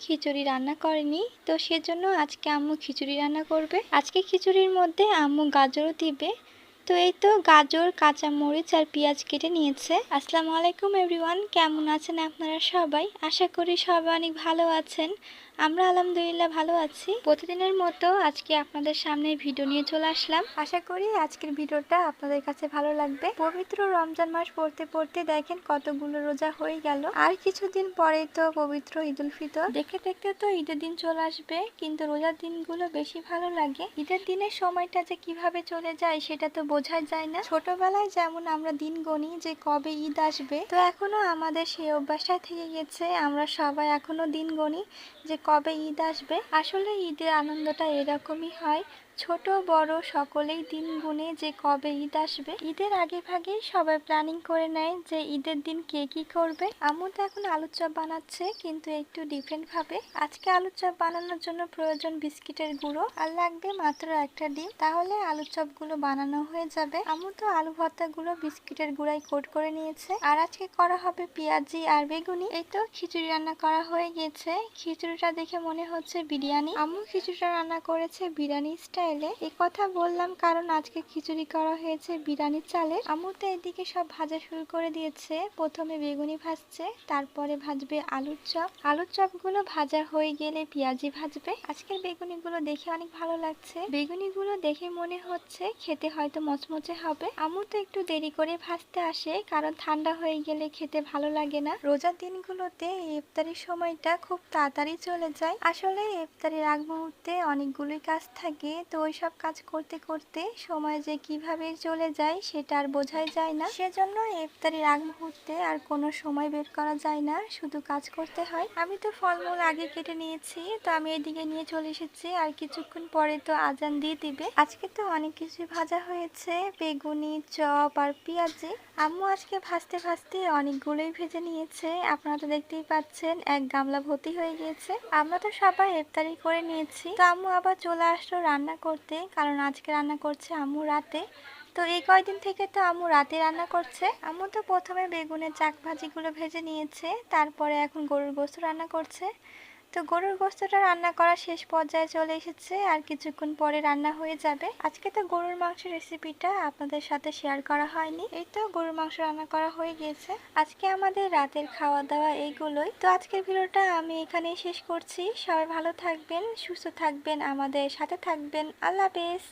খিচুড়ি রান্না করেনি, তো সেজন্য আজকে আম্মু খিচুড়ি রান্না করবে। আজকে খিচুড়ির মধ্যে আম্মু গাজরও দিবে তো এই তো গাজর কাঁচা মরিচ আর পেঁয়াজ কেটে নিয়েছে। আসসালামু আলাইকুম এভরিওয়ান কেমন আছেন আপনারা সবাই? আশা করি সবাই অনেক ভালো আছেন। আমরা আলহামদুলিল্লাহ ভালো আছি। প্রতিদিনের মতো আজকে আপনাদের সামনে ভিডিও নিয়ে চলে আসলাম। আশা করি আজকের ভিডিওটা আপনাদের কাছে ভালো লাগবে। পবিত্র রমজান মাস পড়তে পড়তে দেখেন কতগুলো রোজা হয়ে গেল। আর কিছুদিন পরেই তো পবিত্র ঈদ উল ফিতর। দেখতে দেখতে তো ঈদের দিন চলে আসবে, কিন্তু রোজার দিনগুলো বেশি ভালো লাগে। ঈদের দিনের সময়টা যে কীভাবে চলে যায় সেটা তো বোঝা যায় না। ছোটবেলায় যেমন আমরা দিন গণি যে কবে ঈদ আসবে, তো এখনও আমাদের সেই অভ্যাসটা থেকে গেছে আমরা সবাই এখনও দিন গণি যে কবে ঈদ আসবে। আসলে ঈদের আনন্দটা এরকমই হয়। ছোট, বড় সকলেই দিন গুনে যে কবে ঈদ আসবে। ঈদের আগে ভাগেই সবাই প্ল্যানিং করে নেয় যে ঈদের দিন কে কি করবে। আম্মু তো এখন আলুর চপ বানাচ্ছে, কিন্তু একটু ডিফারেন্ট ভাবে। আজকে আলুর চপ বানানোর জন্য প্রয়োজন বিস্কিটের গুঁড়ো। আর লাগবে মাত্র একটা ডিম। তাহলে আলুর চপগুলো বানানো হয়ে যাবে? আম্মু তো আলু ভর্তাগুলো বিস্কিটের গুঁড়ায় কোট করে নিয়েছে। আর আজকে করা হবে পেঁয়াজি আর বেগুনি। এই তো খিচুড়ি রান্না করা হয়ে গেছে খিচুড়িটা দেখে মনে হচ্ছে বিরিয়ানি। আম্মু খিচুড়িটা রান্না করেছে বিরিয়ানি স্টাইলে। এই কথা বললাম কারণ আজকে খিচুড়ি করা হয়েছে বিরিয়ানির চালের আম্মু তো এদিকে সব ভাজা শুরু করে দিয়েছে। প্রথমে বেগুনি ভাজছে, তারপরে ভাজবে আলুর চপ। আলুর চপগুলো ভাজা হয়ে গেলে পেঁয়াজি ভাজবে। আজকের বেগুনিগুলো দেখে অনেক ভালো লাগছে। বেগুনিগুলো দেখে মনে হচ্ছে খেতে হয়তো মচমচে হবে। আম্মু তো একটু দেরি করে ভাজতে আসে, কারণ ঠান্ডা হয়ে গেলে খেতে ভালো লাগে না। রোজার দিনগুলোতে ইফতারির সময়টা খুব তাড়াতাড়ি চলে যায়। আসলে ইফতারির আগ মুহূর্তে অনেকগুলোই কাজ থাকে, তো ওইসব কাজ করতে করতে সময় যে কীভাবে চলে যায় সেটা আর বোঝাই যায় না। সেজন্য ইফতারির আগ মুহূর্তে আর কোনো সময় বের করা যায় না, শুধু কাজ করতে হয়। আমি তো ফলমূল আগে কেটে নিয়েছি, তো আমি এদিকে নিয়ে চলে এসেছি, আর কিছুক্ষণ পরে তো আজান দিয়ে দিবে। আজকে তো অনেক কিছু ভাজা হয়েছে। বেগুনি, চপ আর পেঁয়াজি। আম্মু আজকে ভাজতে ভাজতে অনেকগুলোই ভেজে নিয়েছে। আপনারা তো দেখতেই পাচ্ছেন, এক গামলা ভর্তি হয়ে গিয়েছে। আমরা তো সবাই ইফতারি করে নিয়েছি। তো আম্মু আবার চলে আসলো রান্না করতে, কারণ আজকে রান্না করছে আম্মু রাতে। তো এই কয়দিন থেকে তো আম্মু রাতে রান্না করছে। আম্মু তো প্রথমে বেগুনের চাক ভাজিগুলো ভেজে নিয়েছে, তারপরে এখন গরুর গোস্ত রান্না করছে। তো গরুর গোস্তটা রান্না করা শেষ পর্যায়ে চলে এসেছে আর কিছুক্ষণ পরে রান্না হয়ে যাবে। আজকে তো গরুর মাংসের রেসিপিটা আপনাদের সাথে শেয়ার করা হয়নি। এই তো গরুর মাংস রান্না করা হয়ে গিয়েছে। আজকে আমাদের রাতের খাওয়া দাওয়া এইগুলোই তো আজকের ভিডিওটা আমি এখানেই শেষ করছি। সবাই ভালো থাকবেন, সুস্থ থাকবেন, আমাদের সাথে থাকবেন। আল্লাহ হাফেজ।